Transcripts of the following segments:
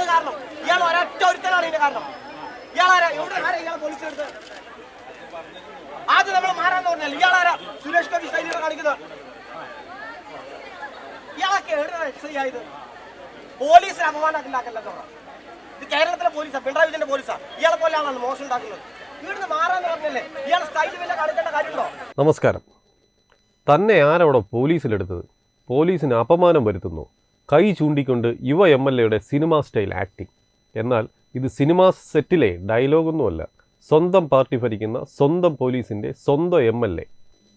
ഇയാളാണ് കാരണം. ഇയാൾ ഒരൊറ്റ ഒരുത്തനാണ് ഇതിന്റെ കാരണം. ഇയാളാരാ എവിടെ? ആരാ ഇയാൾ പോലീസ് എടുത്ത്? ആദ്യം നമ്മൾ മാറാൻ തോന്നില്ല ഇയാളാരാ സുരേഷ് ഗോപി സ്റ്റൈലിൽ കാണിക്കുന്നത്. ഇയാളൊക്കെ എവിടെ എക്സ് ആയത് പോലീസിന് അപമാനത്തിലാക്കല്ലോ ഇത് കേരളത്തിലെ പോലീസാ പിണറായി വിജയന്റെ പോലീസാ. ഇയാളെ പോലെ ആളാണ് മോശം ഉണ്ടാക്കുന്നത് നമസ്കാരം. തന്നെ ആരവിടെ പോലീസിലെടുത്തത്? പോലീസിന് അപമാനം വരുത്തുന്നു. കൈ ചൂണ്ടിക്കൊണ്ട് യുവ എം എൽ എയുടെ സിനിമാ സ്റ്റൈൽ ആക്ടിംഗ് എന്നാൽ ഇത് സിനിമാ സെറ്റിലെ ഡയലോഗൊന്നുമല്ല. സ്വന്തം പാർട്ടി ഭരിക്കുന്ന സ്വന്തം പോലീസിന്റെ സ്വന്തം M L A.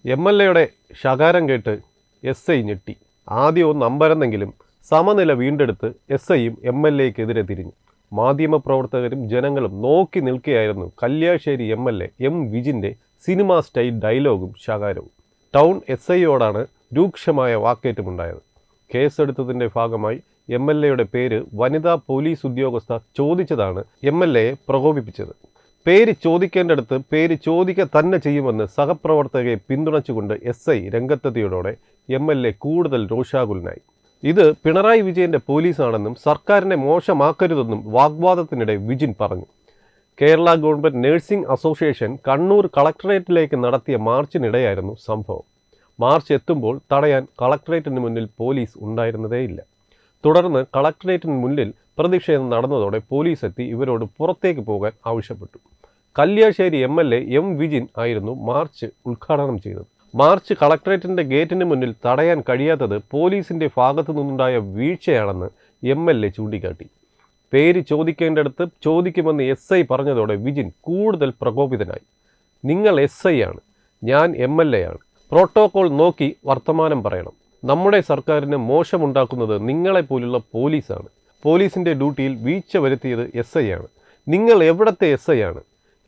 M L എയുടെ ശകാരം കേട്ട് എസ് ഐ ഞെട്ടി. ആദ്യം ഒന്ന് അമ്പരന്നെങ്കിലും സമനില വീണ്ടെടുത്ത് എസ് ഐയും എം എൽ എക്കെതിരെ തിരിഞ്ഞു. മാധ്യമപ്രവർത്തകരും ജനങ്ങളും നോക്കി നിൽക്കുകയായിരുന്നു Kalyassery M L A M വിജിന്റെ cinema style ഡയലോഗും ശകാരവും. ടൗൺ എസ് ഐയോടാണ് രൂക്ഷമായ വാക്കേറ്റമുണ്ടായത്. കേസെടുത്തതിന്റെ ഭാഗമായി എം എൽ എയുടെ പേര് വനിതാ പോലീസ് ഉദ്യോഗസ്ഥ ചോദിച്ചതാണ് എം എൽ എയെ പ്രകോപിപ്പിച്ചത്. പേര് ചോദിക്കേണ്ടടുത്ത് പേര് ചോദിക്കുക തന്നെ ചെയ്യുമെന്ന് സഹപ്രവർത്തകയെ പിന്തുണച്ചുകൊണ്ട് എസ് ഐ രംഗത്തെത്തിയതോടെ എം എൽ എ കൂടുതൽ രോഷാകുലനായി. ഇത് പിണറായി വിജയന്റെ പോലീസാണെന്നും സർക്കാരിനെ മോശമാക്കരുതെന്നും വാഗ്വാദത്തിനിടെ വിജിൻ പറഞ്ഞു. Kerala government nursing association Kannur കളക്ടറേറ്റിലേക്ക് നടത്തിയ മാർച്ചിനിടെയായിരുന്നു സംഭവം. മാർച്ച് എത്തുമ്പോൾ തടയാൻ കളക്ടറേറ്റിന് മുന്നിൽ പോലീസ് ഉണ്ടായിരുന്നതേയില്ല. തുടർന്ന് കളക്ടറേറ്റിന് മുന്നിൽ പ്രതിഷേധം നടന്നതോടെ പോലീസ് എത്തി ഇവരോട് പുറത്തേക്ക് പോകാൻ ആവശ്യപ്പെട്ടു. Kalliasseri M L A M Vijin ആയിരുന്നു മാർച്ച് ഉദ്ഘാടനം ചെയ്തത്. മാർച്ച് കളക്ടറേറ്റിന്റെ ഗേറ്റിന് മുന്നിൽ തടയാൻ കഴിയാത്തത് പോലീസിന്റെ ഭാഗത്തു നിന്നുണ്ടായ വീഴ്ചയാണെന്ന് എം എൽ എ ചൂണ്ടിക്കാട്ടി. പേര് ചോദിക്കേണ്ടടുത്ത് ചോദിക്കുമെന്ന് എസ് ഐ പറഞ്ഞതോടെ വിജിൻ കൂടുതൽ പ്രകോപിതനായി. നിങ്ങൾ എസ് ഐ ആണ്. ഞാൻ എം എൽ എ ആണ്. പ്രോട്ടോകോൾ നോക്കി വർത്തമാനം പറയണം. നമ്മുടെ സർക്കാരിന് മോശമുണ്ടാക്കുന്നത് നിങ്ങളെപ്പോലുള്ള പോലീസാണ്. പോലീസിന്റെ ഡ്യൂട്ടിയിൽ വീഴ്ച വരുത്തിയത് എസ് ഐ ആണ്. നിങ്ങൾ എവിടത്തെ എസ് ഐ ആണ്?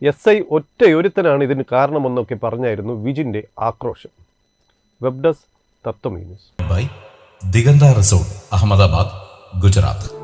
എസ് ഐ ഒറ്റയൊരുത്തനാണ് ഇതിന് കാരണമെന്നൊക്കെ പറഞ്ഞായിരുന്നു വിജിന്റെ ആക്രോശം. വെബ് ഡെസ്ക് തത്വമീ ബൈ ദിഗന്ത റിസോർട്ട് അഹമ്മദാബാദ് ഗുജറാത്ത്.